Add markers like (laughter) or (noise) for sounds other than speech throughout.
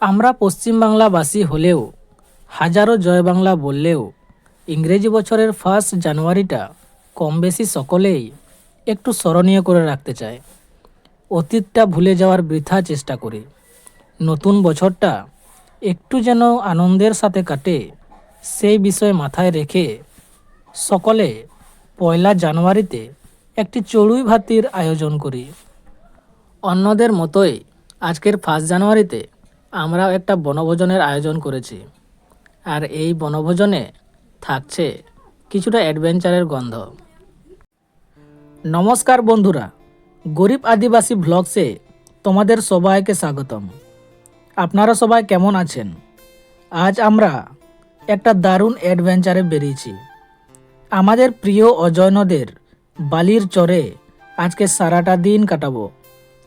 আমরা পশ্চিমবাংলাবাসী হলেও, হাজারো জয় বাংলা বললেও, ইংরেজি বছরের ফার্স্ট জানুয়ারিটা কম বেশি সকলেই একটু স্মরণীয় করে রাখতে চায়। অতীতটা ভুলে যাওয়ার বৃথা চেষ্টা করি। নতুন বছরটা একটু যেন আনন্দের সাথে কাটে, সেই বিষয় মাথায় রেখে সকলে পয়লা জানুয়ারিতে একটি চড়ুই ভাতির আয়োজন করি। অন্যদের মতোই আজকের ফার্স্ট জানুয়ারিতে আমরাও একটা বনভোজনের আয়োজন করেছি। আর এই বনভোজনে থাকছে কিছুটা অ্যাডভেঞ্চারের গন্ধ। নমস্কার বন্ধুরা, গরিব আদিবাসী ভ্লগসে তোমাদের সবাইকে স্বাগতম। আপনারা সবাই কেমন আছেন? আজ আমরা একটা দারুণ অ্যাডভেঞ্চারে বেরিয়েছি। আমাদের প্রিয় অজয় নদের বালির চরে আজকে সারাটা দিন কাটাবো।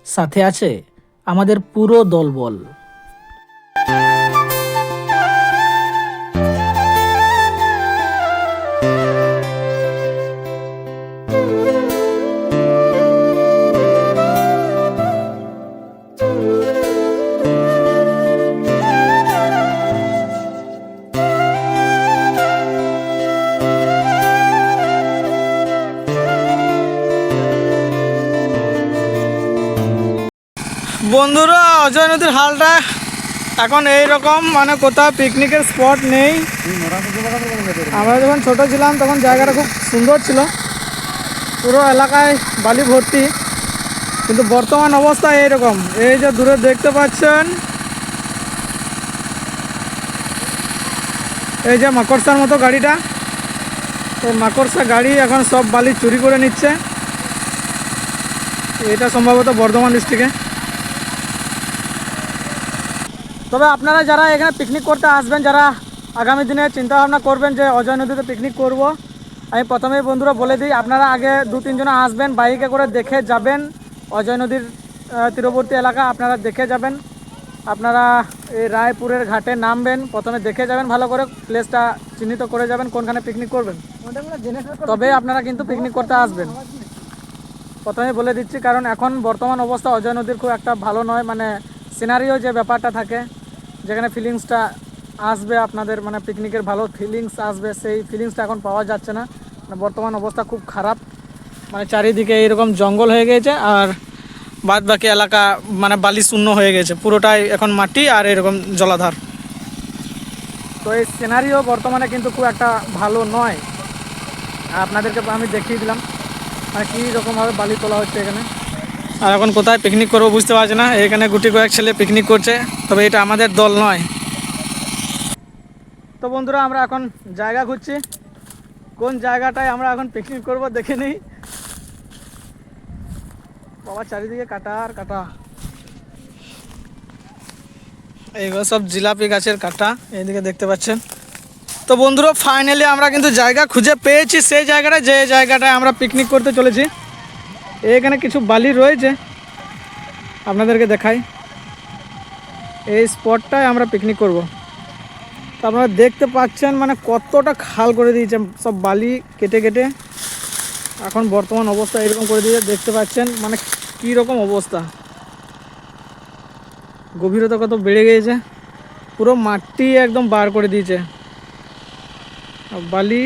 সাথে আছে আমাদের পুরো দলবল। বন্ধুরা অজয় নদীর হালটা এখন এই রকম মানে কোথাও পিকনিকের স্পট নেই। আমরা যখন ছোট ছিলাম, তখন জায়গাটা খুব সুন্দর ছিল। পুরো এলাকায় বালি ভর্তি। কিন্তু বর্তমান অবস্থা এইরকম। এই যে দূরে দেখতে পাচ্ছেন, এই যে মাকড়সার মতো গাড়িটা। এই মাকড়সা গাড়ি এখন সব বালি চুরি করে নিচ্ছে। এটা সম্ভবত বর্ধমান ডিস্ট্রিক্টে তবে আপনারা যারা এখানে পিকনিক করতে আসবেন, যারা আগামী দিনে চিন্তা ভাবনা করবেন যে অজয় নদীতে পিকনিক করব, আমি প্রথমেই বন্ধুরা বলে দিই, আপনারা আগে দু তিনজনে আসবেন, বাইকে করে দেখে যাবেন। অজয় নদীর তীরবর্তী এলাকা আপনারা দেখে যাবেন। আপনারা এই রায়পুরের ঘাটে নামবেন, প্রথমে দেখে যাবেন, ভালো করে প্লেসটা চিহ্নিত করে যাবেন, কোনখানে পিকনিক করবেন। তবে আপনারা কিন্তু পিকনিক করতে আসবেন। প্রথমে বলে দিচ্ছি, কারণ এখন বর্তমান অবস্থা অজয় নদীর খুব একটা ভালো নয় মানে সিনারিও যে ব্যাপারটা থাকে। যেখানে ফিলিংসটা আসবে আপনাদের মানে পিকনিকের ভালো ফিলিংস আসবে, সেই ফিলিংসটা এখন পাওয়া যাচ্ছে না। মানে বর্তমান অবস্থা খুব খারাপ। মানে চারিদিকে এরকম জঙ্গল হয়ে গেছে আর বাদ বাকি এলাকা মানে বালি শূন্য হয়ে গেছে। পুরোটাই এখন মাটি আর এরকম জলাধার। তো এই সিনারিও বর্তমানে কিন্তু খুব একটা ভালো নয়। আপনাদেরকে আমি দেখিয়ে দিলাম। মানে কী রকমভাবে বালি তোলা হচ্ছে এখানে। আর এখন কোথায় পিকনিক করব বুঝতে পারছি না। এখানে গুটি কয়েক ছেলে পিকনিক করছে, তবে এটা আমাদের দল নয়। তো বন্ধুরা, আমরা এখন জায়গা খুঁজছি। কোন জায়গাটায় আমরা এখন পিকনিক করব দেখে নিই। বাবা, চারিদিকে কাটা আর কাটা। এইগুলো সব জিলাপি গাছের কাটা, এইদিকে দেখতে পাচ্ছেন। তো বন্ধুরা ফাইনালি আমরা কিন্তু জায়গা খুঁজে পেয়েছি, সেই জায়গাটায়, যে জায়গাটায় আমরা পিকনিক করতে চলেছি। এখানে কিছু বালি রয়েছে। আপনাদেরকে দেখাই। এই স্পটটায় আমরা পিকনিক করব। তো আপনারা দেখতে পাচ্ছেন মানে কতটা খাল করে দিয়েছে সব বালি কেটে কেটে। এখন বর্তমান অবস্থা এরকম করে দিয়েছে দেখতে পাচ্ছেন মানে কী রকম অবস্থা। গভীরতা কত বেড়ে গিয়েছে। পুরো মাটি একদম বার করে দিয়েছে। বালি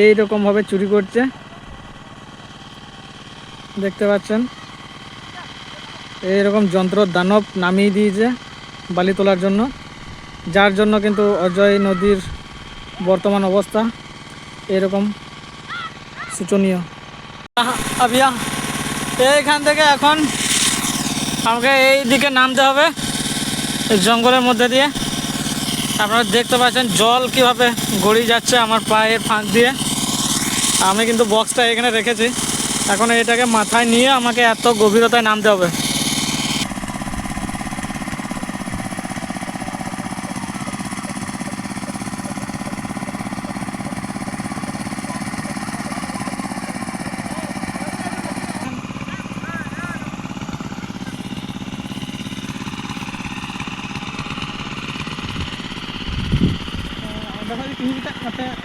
এইরকমভাবে চুরি করছে। দেখতে পাচ্ছেন। এইরকম যন্ত্র দানব নামিয়ে দিয়েছে বালি তোলার জন্য। যার জন্য কিন্তু অজয় নদীর বর্তমান অবস্থা এরকম শোচনীয়। আবিয়া, এইখান থেকে এখন আমাকে এই দিকে নামতে হবে জঙ্গলের মধ্যে দিয়ে। আপনারা দেখতে পাচ্ছেন জল কীভাবে গড়িয়ে যাচ্ছে আমার পায়ের ফাঁক দিয়ে। আমি কিন্তু বক্সটা এখানে রেখেছি। এখন এটাকে মাথায় নিয়ে আমাকে এত গভীরতায় নামতে হবে।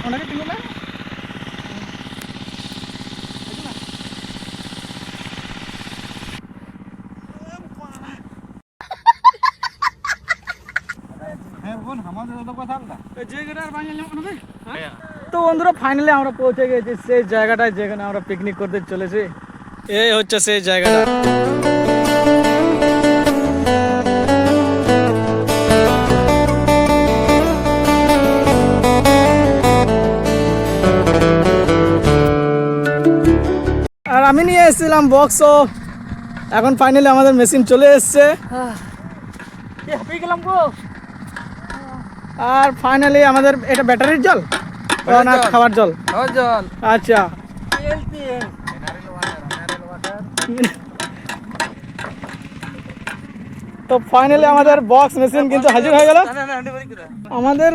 অনেকে তিনগুলো তো বন্ধুরা ফাইনালি আমরা পৌঁছে গেছি সেই জায়গাটায় যেখানে আমরা পিকনিক করতে চলেছি। এই হচ্ছে সেই জায়গাটা। আর আমি নিয়ে এসেছিলাম বক্সও এখন ফাইনালি আমাদের মেশিন চলে এসছে। আর ফাইনালি আমাদের এটা ব্যাটারির জল? না খাবার জল। জল। আচ্ছা। তো ফাইনালি আমাদের বক্স মেশিন কিন্তু হাজির হয়ে গেল। আমাদের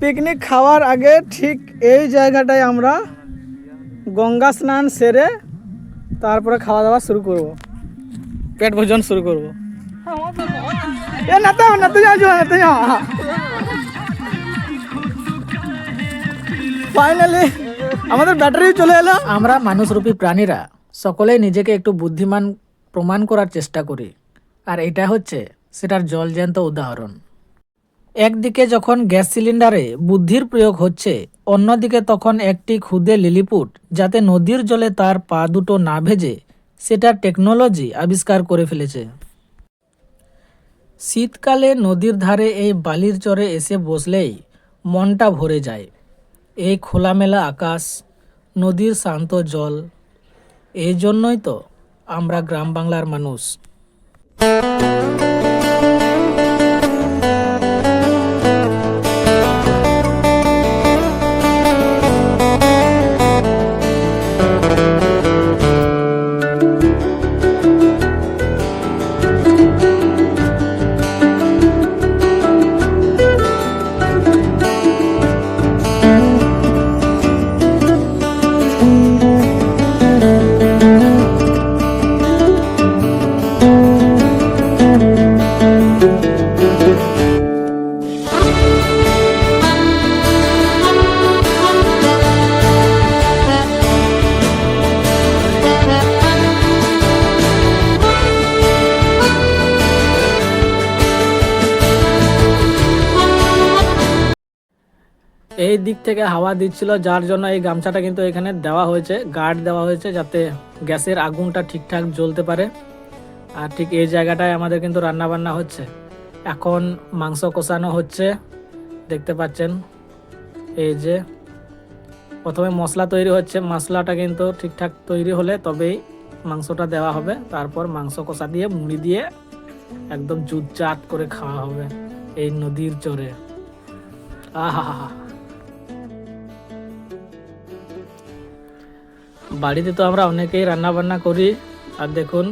পিকনিক খাওয়ার আগে ঠিক এই জায়গাটায় আমরা গঙ্গা স্নান সেরে তারপরে খাওয়া দাওয়া শুরু করব। পেট ভোজন শুরু করব। এ নাতে নাতে যাও যাও, নাতে যাও ফাইনালি আমাদের ব্যাটারি চলে এলো। আমরা মানুষরূপী প্রাণীরা সকলেই নিজেকে একটু বুদ্ধিমান প্রমাণ করার চেষ্টা করি। আর এটা হচ্ছে সেটার জলজ্যান্ত উদাহরণ। একদিকে যখন গ্যাস সিলিন্ডারে বুদ্ধির প্রয়োগ হচ্ছে, অন্যদিকে তখন একটি খুদে লিলিপুট যাতে নদীর জলে তার পা দুটো না ভেজে সেটার টেকনোলজি আবিষ্কার করে ফেলেছে। শীতকালে নদীর ধারে এই বালির চরে এসে বসলেই মনটা ভরে যায়। এই খোলামেলা আকাশ নদীর শান্ত জল এই জন্যই তো আমরা গ্রাম বাংলার মানুষ। এই দিক থেকে হাওয়া দিচ্ছিল, যার জন্য এই গামছাটা কিন্তু এখানে দেওয়া হয়েছে, গার্ড দেওয়া হয়েছে যাতে গ্যাসের আগুনটা ঠিকঠাক জ্বলতে পারে। আর ঠিক এই জায়গাটায় আমাদের কিন্তু রান্না বান্না হচ্ছে। এখন মাংস কষানো হচ্ছে, দেখতে পাচ্ছেন। এই যে প্রথমে মশলা তৈরি হচ্ছে, মশলাটা কিন্তু ঠিকঠাক তৈরি হলে তবেই মাংসটা দেওয়া হবে। তারপর মাংস কষা দিয়ে, মুড়ি দিয়ে একদম জুতজাত করে খাওয়া হবে এই নদীর চরে আহা বাড়িতে তো আমরা অনেকেই রান্না বান্না করি। আর দেখুন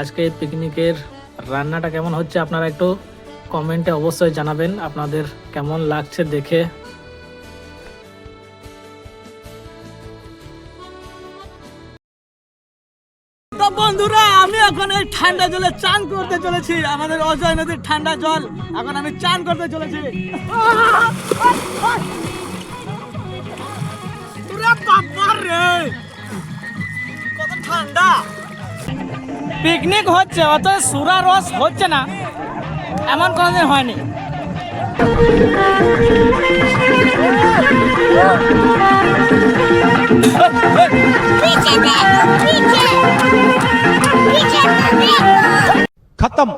আজকে পিকনিকের রান্নাটা কেমন হচ্ছে আপনারা একটু কমেন্টে অবশ্যই জানাবেন। আপনাদের কেমন লাগছে দেখে। তো বন্ধুরা আমি এখন এই ঠান্ডা জলে চান করতে চলেছি। আমাদের অজয় নদীর ঠান্ডা জল। এখন আমি চান করতে চলেছি। (laughs) ঠান্ডা। পিকনিক হচ্ছে অত সুরা রস হচ্ছে না। এমন কোনোদিন হয়নি। খতম।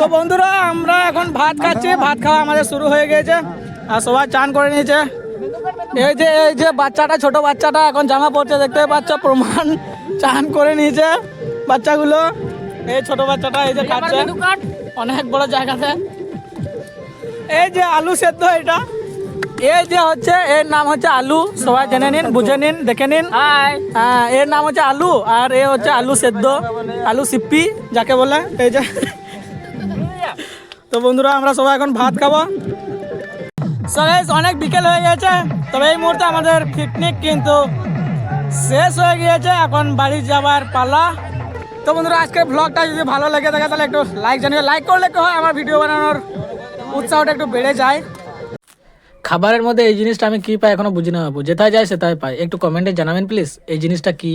তো বন্ধুরা আমরা এখন ভাত খাচ্ছি। ভাত খাওয়া আমাদের শুরু হয়ে গিয়েছে। আর সবাই চান করে নিয়েছে। এই যে এই যে বাচ্চাটা ছোট বাচ্চাটা এখন জামা পড়ছে দেখতে পাচ্ছ? প্রমাণ চান করে নিয়েছে বাচ্চাগুলো। এই ছোট বাচ্চাটা এই যে খাচ্ছে অনেক বড় জায়গাতে। এই যে আলু সেদ্ধ এটা। এই যে হচ্ছে এর নাম হচ্ছে আলু। সবাই জেনে নিন বুঝে নিন দেখে নিন। হ্যাঁ এর নাম হচ্ছে আলু আর এ হচ্ছে আলু সেদ্ধ আলু সিপ্পি যাকে বলে এই যে। তো বন্ধুরা আমরা সবাই এখন ভাত খাব। Guys, অনেক বিকেল হয়ে গেছে। তবে এই মুহূর্তে আমাদের পিকনিক কিন্তু শেষ হয়ে গিয়েছে। এখন বাড়ি যাবার পালা। তো বন্ধুরা আজকের ব্লগটা যদি ভালো লেগে থাকে তাহলে একটু লাইক জানিয়ে লাইক করলে কি হয়? আমার ভিডিও বানানোর উৎসাহটা একটু বেড়ে যায়। খাবারের মধ্যে এই জিনিসটা আমি কি পাই এখনও বুঝি না বাবু। যেথায় যায় সেটাই পাই। একটু কমেন্টে জানাবেন প্লিজ এই জিনিসটা কি?